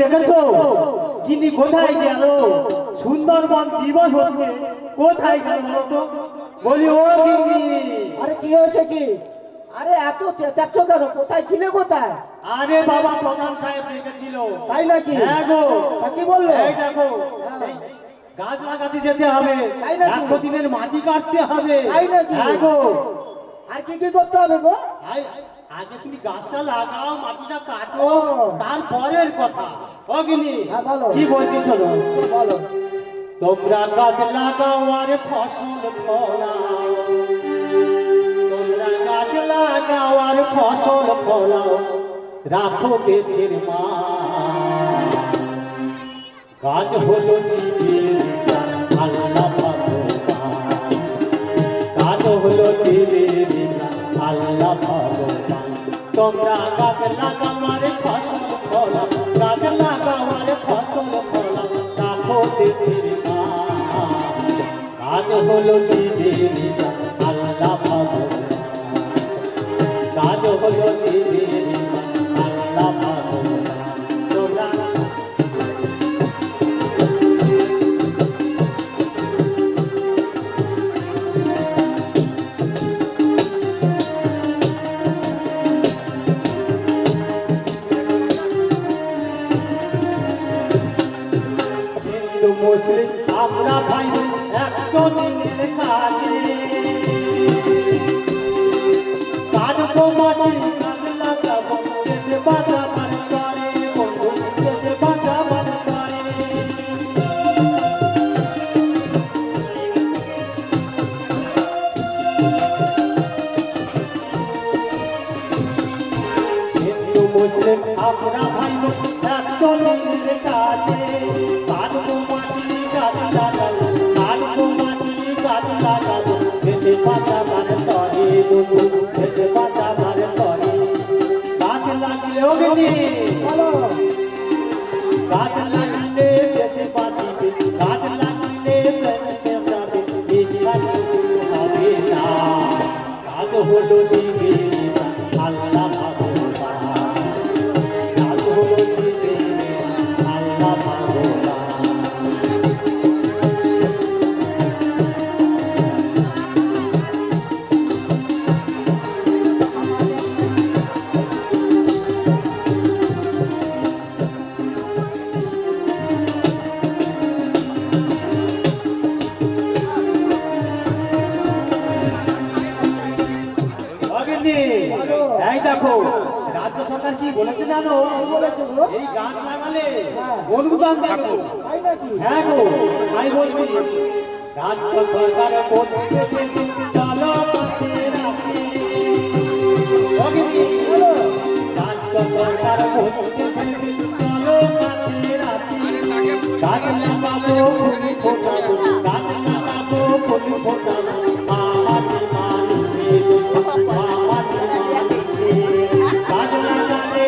দেখেছ? গিন্নি কোথায় গেল? সুন্দরবন দিবস হচ্ছে কোথায় গেল তো বলি ও গিন্নি। আরে কি হয়েছে কি? আরে এত চেঁচাচ্ছ কেন? কোথায় ছিলে কোথায়? আরে বাবা প্রধান সাহেব ডেকেছিল তাই নাকি? হ্যাঁ গো। তা কি বলল? এই দেখো গাছ লাগাতে যেতে হবে? একশো দিনের মাটি কাটতে হবে। তাই নাকি? হ্যাঁ গো। আর কি কি করতে হবে গো? আগে তুমি গাছটা লাগাও মাটিটা কাটো। তারপরের কথা। অগ্নি হ্যাঁ। কি বলছি শোনো? বলো। তোমরা গাছ লাগাও আর ফসল ফলাও। তোমরা গাছ লাগাও আর ফসল ফলাও। রাখো দেশের মা গাছ হলো জীবের তোমরা গাছ লাগাও আর ফসল ফলাও গাছ লাগাও আর ফসল ফলাও রাখো দেশের গাছ হলো প্রাণ, আল্লাহ ভগবান গাছ হলো জীবের আমরা ভাই একশো দিনের কাজে কাটবো মাটি গাছ লাগাবো কাটবো মাটি গাছ লাগাবো দেশে বাঁচাবার করে বন্ধু দেশে বাঁচাবার করে গাছ লাগলে অগ্নি গাছ লাগলে সরকার কি বলেছে জানো বলেছে গো। এই গাছ লাগালে হ্যাঁ। অনুদান দেবো তাই নাকি? হ্যাঁ গো তাই বলছি। রাজ্য সরকার চলো রাজ্য। সরকার বলছে চলো গাছ লাগাবো ফুল ফোটাবো গাছ লাগাবো ফুল ফোটাবো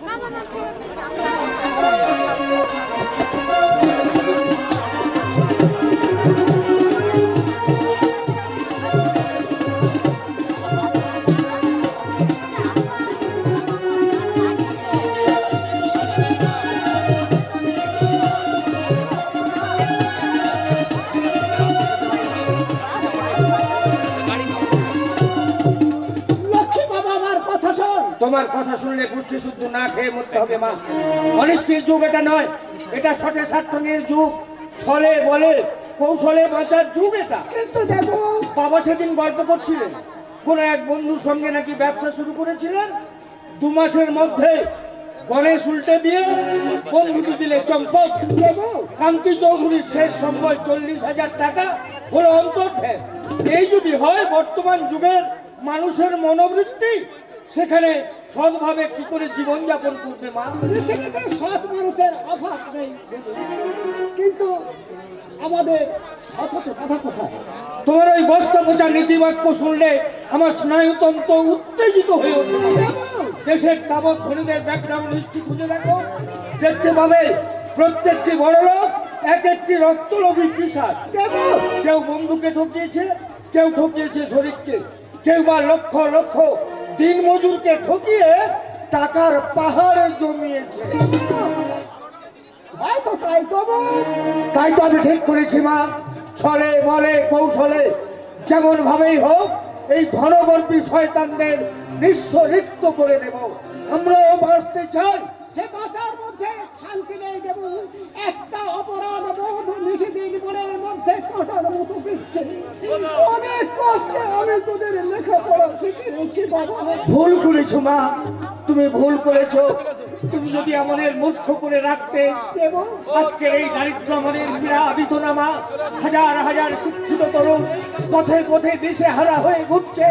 Mama, কথা শুনলে পুষ্টি শুদ্ধ না খেয়ে মরতে হবে মা। অনিষ্টির যুগ এটা নয় এটা সঠে সাতসঙ্গের যুগ। ছলে বলে কৌশলে বাঁচার যুগ এটা। কিন্তু দেব বাবা সেদিন গল্প করছিলেন কোন এক বন্ধুর সঙ্গে নাকি ব্যবসা শুরু করেছিলেন। দু মাসের মধ্যে গণেশ উল্টে দিয়ে বন্ধুটি দিলে চম্পক। দেব কান্তি চৌধুরীর শেষ সম্বল চল্লিশ হাজার টাকা হলো অন্তর্ধে এই যদি হয় বর্তমান যুগের মানুষের মনোবৃত্তি সেখানে সৎভাবে কি করে জীবনযাপন করবে মানুষের অভাব নেই। কিন্তু আমাদের তোমার ওই বস্তা পচা নীতিবাক্য শুনলে আমার স্নায়ুতন্ত্র উত্তেজিত হয়ে ওঠে। দেশের তাবৎ ধনীদের ব্যাকগ্রাউন্ড হিস্ট্রি খুঁজে দেখো। দেখতে পাবে প্রত্যেকটি বড় লোক এক একটি রক্তলোভী কৃষক। কেউ বন্ধুকে ঠকিয়েছে, কেউ ঠকিয়েছে শরীরকে। কেউ বা লক্ষ লক্ষ দিন মজুরকে ঠকিয়ে টাকার পাহাড়ে জমিয়েছে। তাই তবু তাই তো আমি ঠিক করেছি মা। ছলে বলে কৌশলে যেমন ভাবেই হোক, এই ধনগর্পী শয়তানদের নিঃস্ব করে দেব। আমরাও বাঁচতে চাই। সে বাঁচার মধ্যে শান্তি নেই দেব একটা অপরাধ বোধ নিষেদিন মনের মধ্যে কাটার মতো দিচ্ছে অনেক কষ্টে আমি তোদের লেখাপড়া শিখিয়েছি বাবা। ভুল করেছ মা তুমি ভুল করেছ। তুমি যদি আমাদের মূর্খ করে রাখতে আজকের এই দারিদ্র আমাদের পীড়া আবিতনামা হাজার হাজার শিক্ষিত তরুণ পথে পথে দেশে হারা হয়ে ঘুরছে।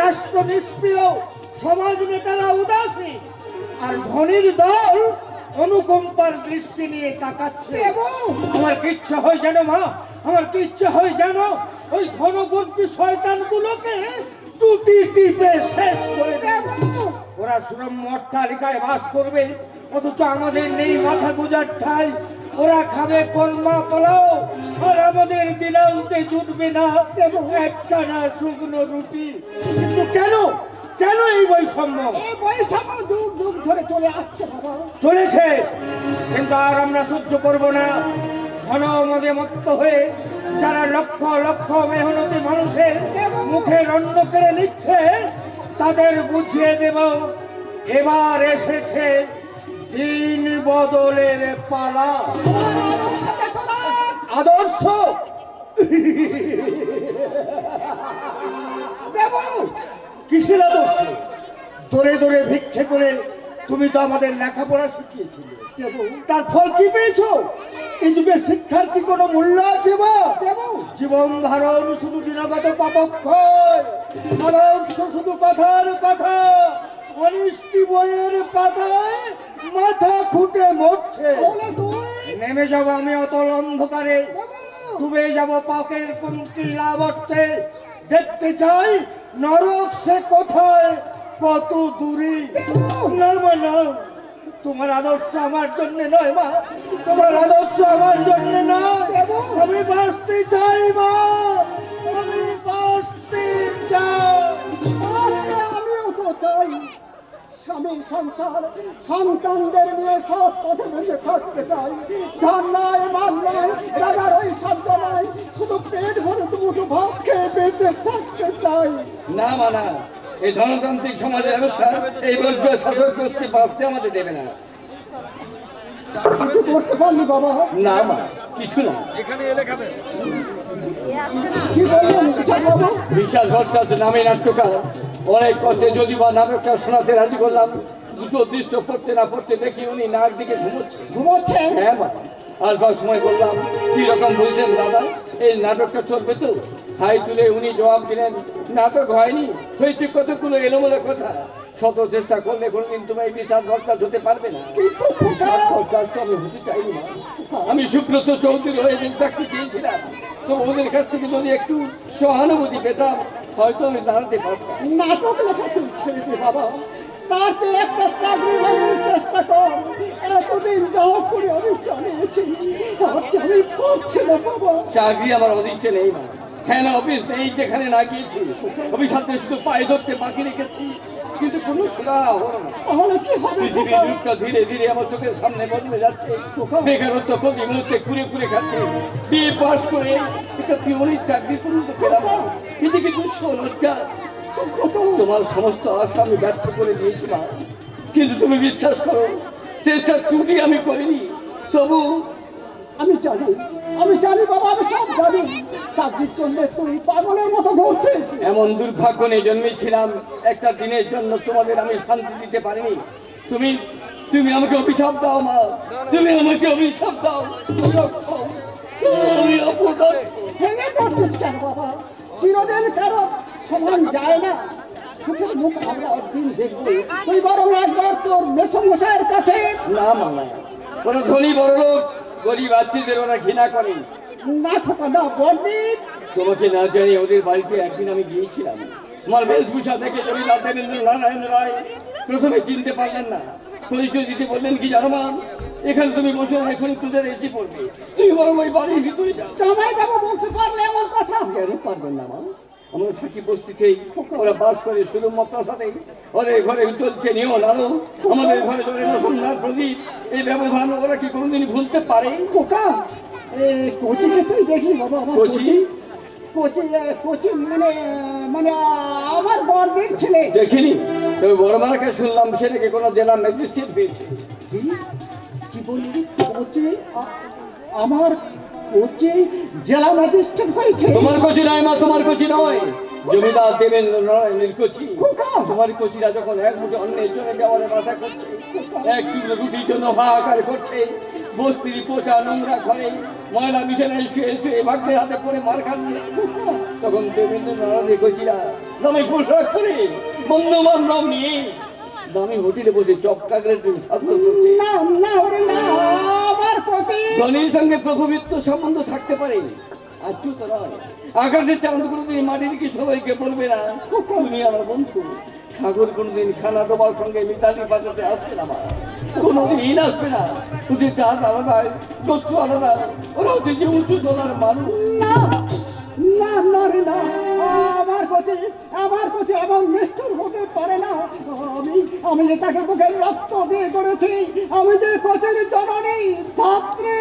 রাষ্ট্র নিষ্প্রিয় সমাজ নেতারা উদাসী। আর ধনির দল অনুকম্পার দৃষ্টি নিয়ে তাকাচ্ছে। আমার কি ইচ্ছা হয় জানো মা? আমার কি ইচ্ছা হয় জানো? ওই ঘনগর্ভী শয়তানগুলোকে টুটি টিপে শেষ করে দেব। ওরা সুরম্য অট্টালিকায় বাস করবে অথচ আমাদের নেই মাথা গুজার ঠাই। ওরা খাবে কলমা পোলাও আর আমাদের দিনান্তে জুটবে না এবং একটা না শুকনো রুটি। কিন্তু কেন? কেন এই বৈষম্য? এই বৈষম্য যুগ যুগ ধরে চলে আসছে চলেছে। কিন্তু আর আমরা সহ্য করব না। ঘন মদে মত্ত হয়ে যারা লক্ষ লক্ষ মেহনতি মানুষের মুখে রন্ন কেড়ে নিচ্ছে তাদের বুঝিয়ে দেব এবার এসেছে দিন বদলের পালা। আদর্শ? দেব কিসের আদর্শ? দূরে দূরে ভিক্ষে করে তুমি তো আমাদের লেখাপড়া শিখিয়েছিলে। তার ফল কি পেয়েছ? যুগে শিক্ষার কি কোনো মূল্য আছে বা? জীবন ধারণ শুধু দিনগত পাপক্ষয় আদর্শ শুধু কথার কথা। অনিষ্টি বইয়ের পাতায় মাথা খুঁটে মরছে। নেমে যাব আমি অতল অন্ধকারে। ডুবে যাব পাকের পঙ্ক্তি লাবর্তে দেখতে চাই নরক সে কোথায়? কত দূরে? না মা, না। তোমার আদর্শ আমার জন্য নয় মা। তোমার আদর্শ আমার জন্য নয়। আমি বাঁচতে চাই মা। স্বামী সংসার সন্তানদের নিয়ে সৎ পথে বেঁচে থাকতে চাই। ধান নাই মান নাই রাগার ওই শব্দ নাই শুধু পেট ভরে দুটো ভাত খেয়ে বেঁচে থাকতে চাই। না মানা এই ধনতান্ত্রিক সমাজের ব্যবস্থা এই বৈধ শাসক গোষ্ঠী বাঁচতে আমাদের দেবে না। কিছু করতে পারলি বাবা? না মা কিছু না। কি বললেন? বিচার বাবু বিশ্বাস ভট্টাচার্য নামে নাট্যকার। অনেক কষ্টে যদি বা নাটকটা শোনাতে রাজি করলাম দুটো দৃশ্য পড়তে না পড়তে দেখি উনি নাক দিকে ঘুমোচ্ছে ঘুমোচ্ছেন? হ্যাঁ মা। আসবার সময় বললাম কি রকম বলছেন দাদা? এই নাটকটা চলবে তো? হাই তুলে উনি জবাব দিলেন নাটক হয়নি। হয়েছে কতগুলো এলোমেলো কথা। শত চেষ্টা করলে কোনদিন তুমি এই বিশ্বাস ভরসাস হতে পারবে না। আমি সুব্রত চৌধুরী হয়ে দিন চাকরি চেয়েছিলাম তো ওদের কাছ থেকে যদি একটু সহানুভূতি পেতাম হয়তো আমি দাঁড়াতে পারতাম। নাটক লেখা তুই ছেড়ে দে বাবা। তার একটা চাকরি চেষ্টা কর। এতদিন যা করে আমি আর পাচ্ছি না বাবা। চাকরি আমার অদৃষ্টে নেই মা। হ্যাঁ না অফিস নেই যেখানে না গিয়েছি? অফিসারদের শুধু পায়ে ধরতে বাকি রেখেছি। কিন্তু কোনো সুরা হলো না। তাহলে কি হবে? পৃথিবীর? ধীরে ধীরে আমার চোখের সামনে বদলে যাচ্ছে। বেকারত্ব প্রতি মুহূর্তে কুড়ে কুড়ে খাচ্ছে। বিয়ে পাস করে একটা পিওনির চাকরি পর্যন্ত পেলাম না। কিন্তু কিন্তু লজ্জা। তোমার সমস্ত আশা আমি ব্যর্থ করে দিয়েছিলাম। কিন্তু তুমি বিশ্বাস করো চেষ্টা ত্রুটি আমি করিনি। তবু আমি জানি আমি জানি বাবা আমি সব জানি। চাকরির জন্য তুই পাগলের মতো ঘুরছিস। এমন দুর্ভাগ্য নিয়ে জন্মেছিলাম। একটা দিনের জন্য তোমাদের আমি শান্তি দিতে পারিনি। তুমি তুমি আমাকে অভিশাপ দাও মা। তুমি আমাকে অভিশাপ দাও। আমি। ভেঙে পড়ছিস কেন বাবা? চিরদিন কারও সমান যায় না? সুখের মুখ আমরা একদিন দেখব। তুই বরং একবার তোর মেসমশাইয়ের কাছে। না মামা ধনী বড় লোক গরিব আত্মীয়দের ওরা ঘৃণা করে। না থাকা না বর্দিন তোমাকে না জানি ওদের বাড়িতে একদিন আমি গিয়েছিলাম। আমার বেশভূষা দেখে জমিদার দেবেন্দ্র নারায়ণ রায় প্রথমে চিনতে পারলেন না পরিচয় দিতে বললেন কি জানো মা? এখানে তুমি বসে এখন তুলে এসে পড়বে। তুমি বরং ওই বাড়ির ভিতরে যাও। জামাই বাবা বলতে পারলে এমন কথা। কেন পারবেন না মা? আমরা থাকি বস্তিতেই। ওরা বাস করে শুধু প্রাসাদে ওদের ঘরে চলছে নিয়ম আলো। আমাদের ঘরে চলে না সন্ধ্যার প্রদীপ। এই ব্যবধান ওরা কি কোনোদিন ভুলতে পারে? খোকা কোচিকে তুই দেখি বাবা আমার কোচি? কোচি? এ, মানে মানে আমার দেখিনি। তবে শুনলাম কোনো জেলা ম্যাজিস্ট্রেট পেয়েছে কি? কি বললি? কোচি? আমার কোচি জেলা ম্যাজিস্ট্রেট হয়েছে তোমার কচি নয় মা তোমার কচি নয়। জমিদার দেবেন্দ্র নারায়ণের কচি তোমার কচিরা যখন এক মুঠে অন্যের জন্য দেওয়ালে মাথা করছে এক টুকরো রুটির জন্য হাহাকার করছে বস্তির পোচা নোংরা ঘরে ময়লা বিছানায় শুয়ে শুয়ে ভাগ্যের হাতে পড়ে মার খাচ্ছে তখন দেবেন্দ্র নারায়ণের কচিরা দামে পোশাক করে বন্ধু বান্ধব নিয়ে। দামি হোটেলে বসে চপ কাকড়ের সাধ্য করছে। না না ধনীর সঙ্গে প্রভুমিত্র সম্বন্ধ থাকতে পারে নয় আকাশের চাঁদ কোনোদিন মাটির কি সবাইকে বলবে না তুমি আমার বন্ধু সাগর কোনোদিন খানা ডোবার সঙ্গে মিতালি বাজাতে আসবে না আমার কোনোদিন আসবে না ওদের চাঁদ আলাদা গোত্র আলাদা ওরা হচ্ছে যে উঁচু তোলার মানুষ না না না আমার কোচি আমার কোচি এমন নিষ্ঠুর হতে পারে না আমি আমি যে তাকে বুকে রক্ত দিয়ে করেছি, আমি যে কোচের জননী, ধাত্রী।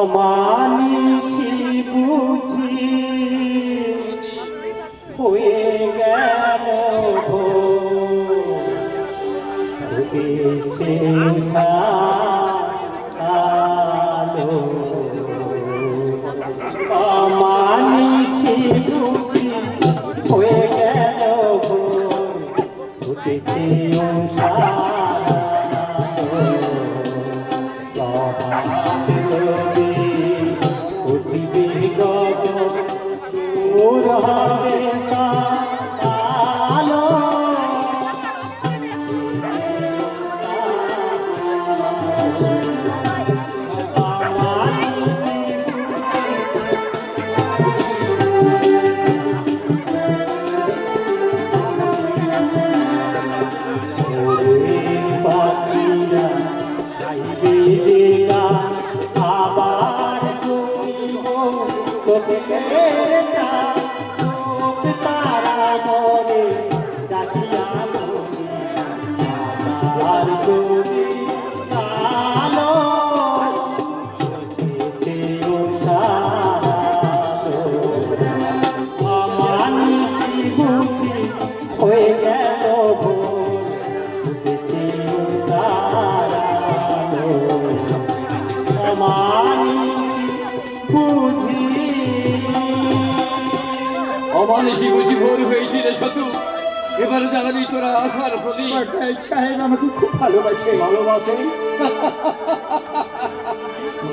অমানিসি বুঝি হয়ে গেল ॐ অমানুষী বুঝি ভোর হয়েছিল শত্রু। এবার জানাবি তোরা আসার প্রদীপ সাহেব আমাকে খুব ভালোবাসে। ভালোবাসে?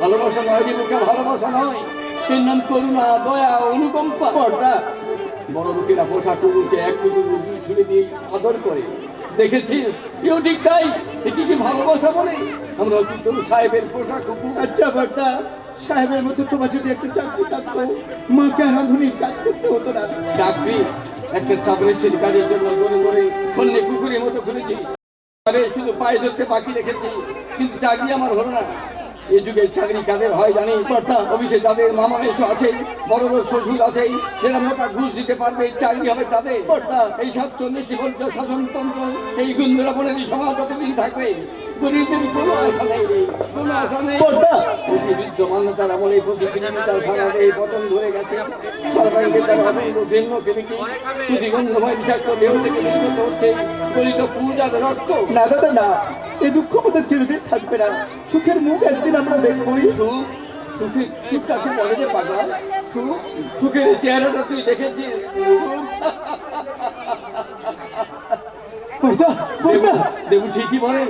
ভালোবাসা নয় যে লোকে ভালোবাসা নয়। এর নাম করুণা দয়া অনুকম্পা। পর্দা বড় লোকেরা পোষা কুকুরকে এক কুকুর ছুড়ে দিয়ে আদর করে। দেখেছিস? কেউ ঠিক তাই। এটি কি ভালোবাসা বলে? আমরা অতীত সাহেবের পোষা কুকুর আচ্ছা পর্দা সাহেবের মতো তোমার যদি একটা চাকরি থাকতো মাকে রাঁধুনির কাজ করতে হতো না। চাকরি একটা চাকরির কাজের জন্য ধরে ধরে অন্য কুকুরের মতো খুলেছি আরে শুধু পায়ে ধরতে বাকি রেখেছি কিন্তু চাকরি আমার হলো না। এই যুগে চাকরি কাদের হয় জানি? অফিসে যাদের মামা মেসো আছে বড় বড় শ্বশুর আছে যারা মোটা ঘুষ দিতে পারবে চাকরি হবে তাদের। এই সব চল্লিশটি বছর শাসনতন্ত্র এই গুন্দ্রাপনের সমাজ যতদিন থাকবে। গরিবদের কোনো আশা নেই কোনো আশা নেই বড়দা এই যে বিদ্যমান তারা বলে প্রতিদিন তার সারা এই পতন ধরে গেছে সরকারকে তারা ভিন্ন কেমিকে প্রতিগন্ধময় বিষাক্ত দেহ থেকে নির্গত হচ্ছে গলিত পূজার রক্ত না দাদা না। এই দুঃখ আমাদের চিরদিন থাকবে না। সুখের মুখ একদিন আমরা দেখবই। সুখ সুখে সুখটাকে বলে যে পাগল? সুখ সুখের চেহারাটা তুই দেখেছিস? দেবু ঠিকই বলেন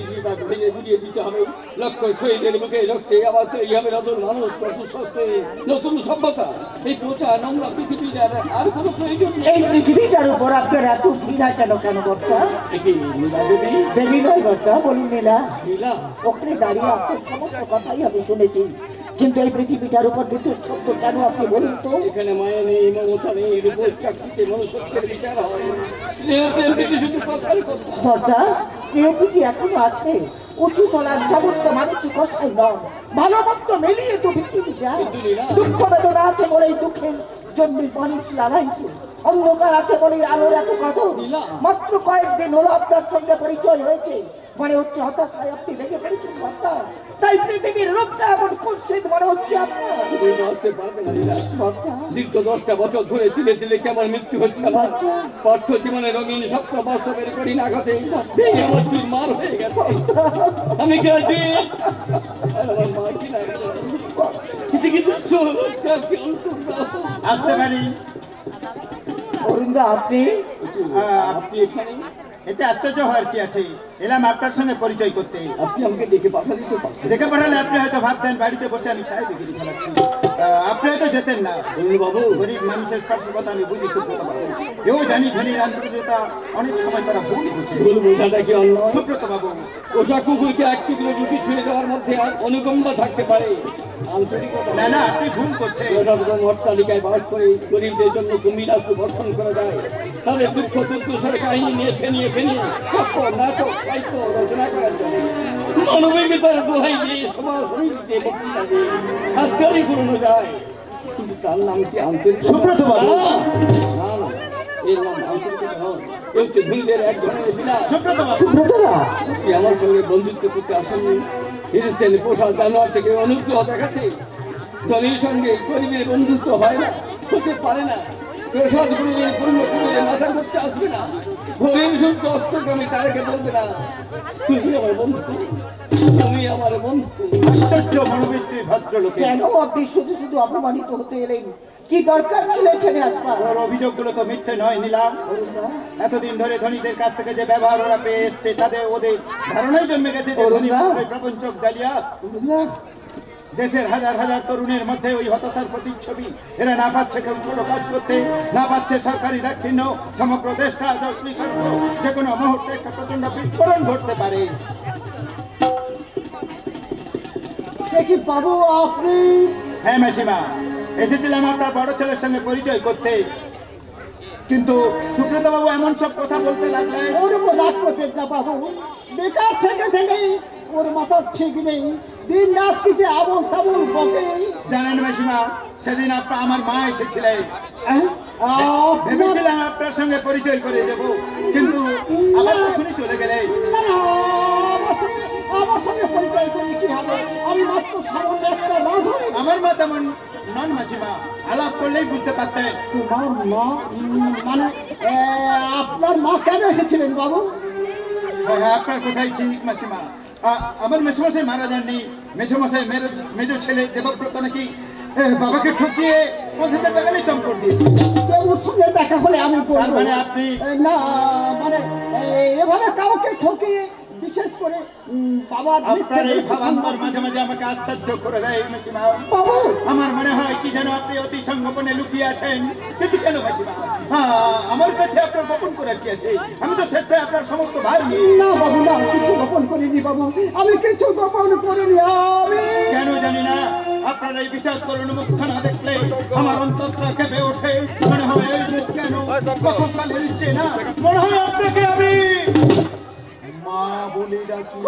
জীবিকা ভেঙে গুড়িয়ে দিতে হবে। লক্ষ শহীদের মুখে রক্তে আবার তৈরি হবে নতুন মানুষ নতুন স্বাস্থ্যে নতুন সভ্যতা। এই পোচা নোংরা পৃথিবীর আর কোনো প্রয়োজন এই পৃথিবীটার উপর আপনার এত ঘৃণা কেন কেন নীলা দেবী? দেবী নয় বলুন নীলা। নীলা? ওখানে দাঁড়িয়ে আপনার সমস্ত কথাই আমি শুনেছি। কিন্তু এই পৃথিবীটার উপর বিদ্যুৎ শব্দ কেন আপনি বলুন তো? এখানে মায়া নেই মমতা নেই রূপের চাকরিতে মনুষ্যত্বের বিচার হয়। স্নেহ প্রেম শুধু কথা। বর্তা কি এখনও আছে, উঁচু তলার সমস্ত মানুষই নয় ভালো মিলিয়ে তো বিক্রি যায়। দুঃখ বেদনা আছে বলে এই দুঃখের জন্য মানুষ লালাইত অন্ধকার আছে বলে আলোর এত কদর মাত্র কয়েকদিন হলো আপনার সঙ্গে পরিচয় হয়েছে। মানে হচ্ছে হতাশায় আপনি ভেঙে পড়েছেন কর্তা তাই পৃথিবীর রূপটা এমন কুৎসিত মনে হচ্ছে আপনার। দীর্ঘ দশটা বছর ধরে তিলে তিলে কেমন মৃত্যু হচ্ছে। পাঠ্য জীবনে রঙিন স্বপ্ন বাস্তবের করি না ঘটে ভেঙে আমার মার হয়ে গেছে। আমি না কিছু কিছু আসতে পারি। অরুণদা আপনি? আপনি এখানে? এতে আশ্চর্য হওয়ার কি আছে? এলাম আপনার সঙ্গে পরিচয় করতে। আপনি আমাকে দেখে পাঠালে দেখে পাঠালে আপনি হয়তো ভাবতেন বাড়িতে বসে আমি সাহেব আহ, আপনি হয়তো যেতেন না। বাবু। গরিব মানুষের স্পর্শকতা আমি বুঝি সুব্রত বাবু এও জানি ধনীর আন্তরিকতা অনেক সময় তারা ভুল বুঝে। ভুল বোঝাটা কি অন্য? সুব্রত বাবু। পোষা কুকুরকে এক টুকরো রুটি ছেড়ে দেওয়ার মধ্যে অনুকম্প থাকতে পারে। না না আপনি ভুল করছেন। অট্টালিকায় বাস করে গরিবদের জন্য কুমিরাস্ত্র বর্ষণ করা যায়। তাদের দুঃখ দুর্দশার কাহিনী নিয়ে ফেনিয়ে ফেনিয়ে নাটক সাহিত্য রচনা করার জন্য। মানবিক তার দোহাই দিয়ে বক্তৃতা পুরনো যায় কিন্তু তার নাম কি আন্তরিক সুব্রত বাবু। এর নাম এক ধরনের বিলাস সুব্রতরা আমার সঙ্গে বন্ধুত্ব করতে আসেননি? হিন্দুস্তানি পোশাক জানোয়ার থেকে অনুগ্রহ দেখাচ্ছে ধনীর সঙ্গে গরিবের বন্ধুত্ব হয় না হতে পারে না। প্রসাদ গুরুদের পূর্ণ করে মাথা করতে আসবে না। গরিব শুদ্ধ অষ্টগ্রামে তারাকে বলবে না? তুমি আমার বন্ধু? তুমি আমার বন্ধু। আশ্চর্য মনোবৃত্তি ভদ্রলোকে। কেন আপনি শুধু শুধু অপমানিত হতে এলেন? কি দরকার ছিল এখানে আসবার? ওর অভিযোগগুলো তো মিথ্যে নয় নিলাম এতদিন ধরে ধনীদের কাছ থেকে যে ব্যবহার ওরা পেয়ে এসছে তাদের ওদের ধারণাই জন্মে গেছে যে ধনী প্রপঞ্চক জালিয়া দেশের হাজার হাজার তরুণের মধ্যে ওই হতাশার প্রতিচ্ছবি। এরা না পাচ্ছে কেউ ছোট কাজ করতে না পাচ্ছে সরকারি দাক্ষিণ্য সমগ্র দেশটা যে কোনো মুহূর্তে একটা প্রচণ্ড বিস্ফোরণ ঘটতে পারে। দেখি বাবু আপনি? হ্যাঁ মাসিমা। এসেছিলাম আপনার বড় ছেলের সঙ্গে পরিচয় করতে। কিন্তু সুব্রত বাবু এমন সব কথা বলতে লাগলেন। ওর উপর রাগ না বাবু। বেকার থেকে থেকে ওর মাথা ঠিক নেই। দিন রাত কিছু আবল তাবল বকে। জানেন মাসিমা সেদিন আপনার আমার মা এসেছিলেন। হ্যাঁ? ভেবেছিলাম আপনার সঙ্গে পরিচয় করে দেব কিন্তু আবার তখনই চলে না, আমার সঙ্গে- পরিচয় করে কি হবে? আমি মাত্র সামান্য একটা আমার মা তেমন নন মাসিমা আলাপ করলেই বুঝতে পারতেন। তোমার মা মানে আপনার মা কেন এসেছিলেন বাবু? হ্যাঁ, আপনার কোথায় ঠিক মাসিমা। আমার মেসমশাই মারা যাননি। মেসমশাই মেজো ছেলে দেবব্রত নাকি বাবাকে ঠকিয়ে পঞ্চাশ হাজার টাকা নিয়ে চম্পট দিয়েছি। ওর সঙ্গে দেখা হলে আমি মানে আপনি না মানে এভাবে কাউকে ঠকিয়ে বিশেষ করে বাবা আপনার এই ভাবান্তর মাঝে মাঝে আমাকে আশ্চর্য করে দেয় মাসিমা। বাবু! আমার মনে হয় কি যেন আপনি অতি সংগোপনে লুকিয়ে আছেন। কিন্তু কেন মাসিমা? হ্যাঁ আমার কাছে আপনার গোপন করার কি আছে আমি তো স্বেচ্ছায় আপনার সমস্ত ভার নিয়ে না বাবু না কিছু গোপন করিনি বাবু। আমি কিছু গোপন করিনি আমি কেন জানি না আপনার এই বিষাদ করুন মুখখানা দেখলে আমার অন্তরটা কেঁপে ওঠে। মনে হয় এই মুখ কেন কতকালের চেনা মনে হয় আপনাকে আমি মা বলে ডাকি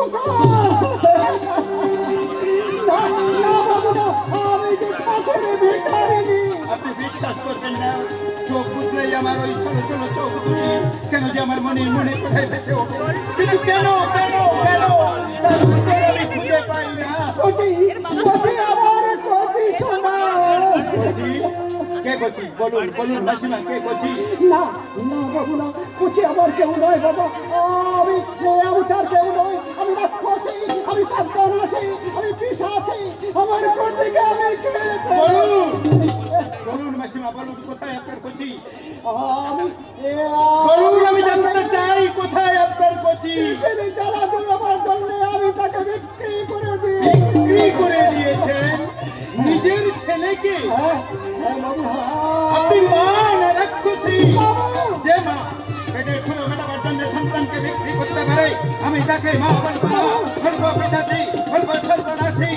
আপনি বিশ্বাস করবেন না? চোখ বুঝলেই আমার ওই ছোট ছোট চোখ বুঝি। কেন যে আমার মনে মনে কোথায় বেঁচে কিন্তু কেন কেন কেন? খুঁজে পাই না? কচি বলুন বলুন মাসিমা কে কচি না না বাবু না কচি আমার কেউ নয় বাবা আমি আমি তার কেউ নয় আমি রাক্ষসী আমি সাবধানাসী আমি পিসাছি আমার কচিকে আমি কে বলুন বলুন মাসিমা বলুন কোথায় আপনার কচি আমি বলুন আমি জানতে চাই কোথায় আপনার কচি জ্বালা আমার জন্য আমি তাকে আপনি মা না রাক্ষসী যে মা পেটের খুলে আমি তাকে মা বলব সর্ব বলব পিতাজি সর্বনাশী।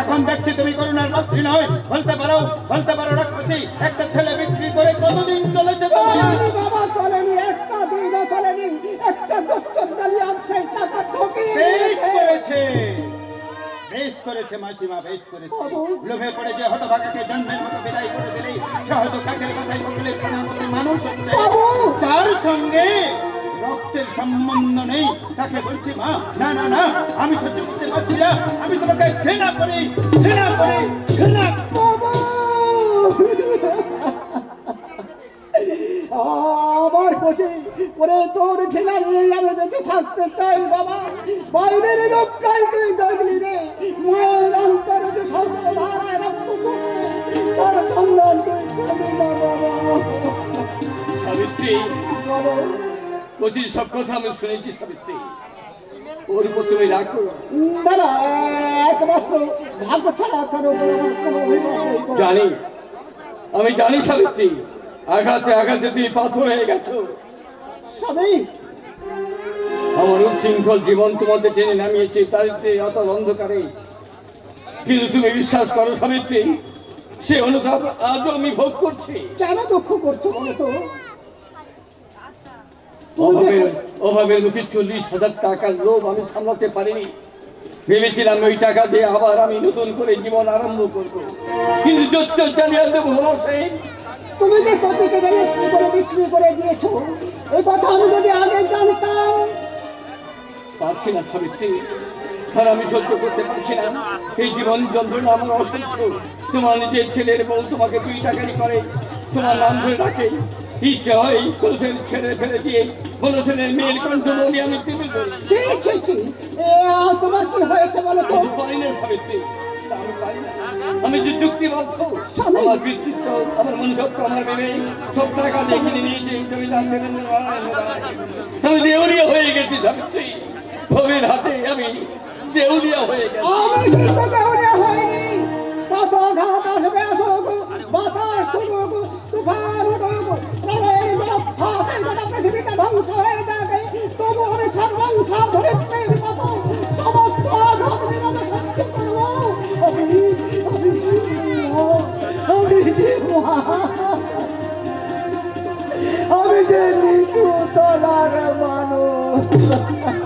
এখন দেখছি তুমি করুণার পাত্রী নয়। বলতে পারো বলতে পারো রাক্ষসী একটা ছেলে বিক্রি করে কতদিন চলেছে চলেনি বাবা চলেনি একটা দিনও চলেনি। একটা দচ্চর জালিয়াত সেই টাকা ঠকিয়ে বেশ করেছে। বেশ করেছে মাসিমা বেশ করেছে। বাবু। লোভে পড়ে যে হতভাগাকে জন্মের মতো বিদায় করে দিলেই সহজ কাকের কথাই বললে মানুষ হচ্ছে। তার সঙ্গে রক্তের সম্বন্ধ নেই। তাকে বলছি মা না না না আমি সহ্য করতে পারছি না। আমি তোমাকে ঘৃণা করি ঘৃণা করি ঘৃণা ওরে তোর ঘৃণা নিয়ে আমি বেঁচে থাকতে চাই বাবা। বাইরের লোকটাই তুই দেখলি রে। মায়ের অন্তরে যে সস্ত ধারায় রক্ত তার সন্ধান তুই করবি না বাবা। সাবিত্রী। বলো সব কথা আমি শুনেছি সাবিত্রী ওর উপর তুমি রাখো না না একমাত্র ভাগ্য ছাড়া তার উপর আমার কোনো অভিমান নেই। বাবা। জানি আমি জানি সাবিত্রী আঘাতে আঘাতে তুমি পাথর হয়ে গেছো। আমার উচ্ছৃঙ্খল জীবন তোমাদের টেনে নামিয়েছে তারিতে অত অন্ধকারে। কিন্তু তুমি বিশ্বাস করো সাবিত্রী সে অনুতাপ আজও আমি ভোগ করছি। কেন দুঃখ করছ বলো তো? অভাবের মুখে চল্লিশ হাজার টাকার লোভ আমি সামলাতে পারিনি। ভেবেছিলাম ওই টাকা দিয়ে আবার আমি নতুন করে জীবন আরম্ভ করব। কিন্তু ভরসে তুমি যে রেজিস্ট্রি করে বিক্রি করে দিয়েছ এই কথা আমি যদি আগে জানতাম। পারছি না সাবিত্রী। আর আমি সহ্য করতে পারছি না। এই জীবন যন্ত্রণা আমার অসহ্য। তোমার নিজের ছেলের বউ তোমাকে দুই টাকারি করে। তোমার নাম ধরে রাখে ইচ্ছে হয় কোলসেন ছেড়ে ফেলে দিয়ে কোলসেনের মেয়ের কণ্ঠ বলি আমি টেনে ছি ছি ছি। তোমার কি হয়েছে বলো তো? পারি না সাবিত্রী আমি যে চুক্তিবদ্ধ স্বামী। আমার পিতৃত্ব আমার মনুষ্যত্ব আমার ভেবে সব টাকা দিয়ে কিনে নিয়েছে জমিদার আমি দেউলিয়া হয়ে গেছি সাবিত্রী। ভবের হাতে আমি দেউলিয়া হয়ে গেছি। আমি কিন্তু দেউলিয়া হয়নি কত ঘাত আসবে আসুক বাতাস আমি যে নিচু তলার মানুষ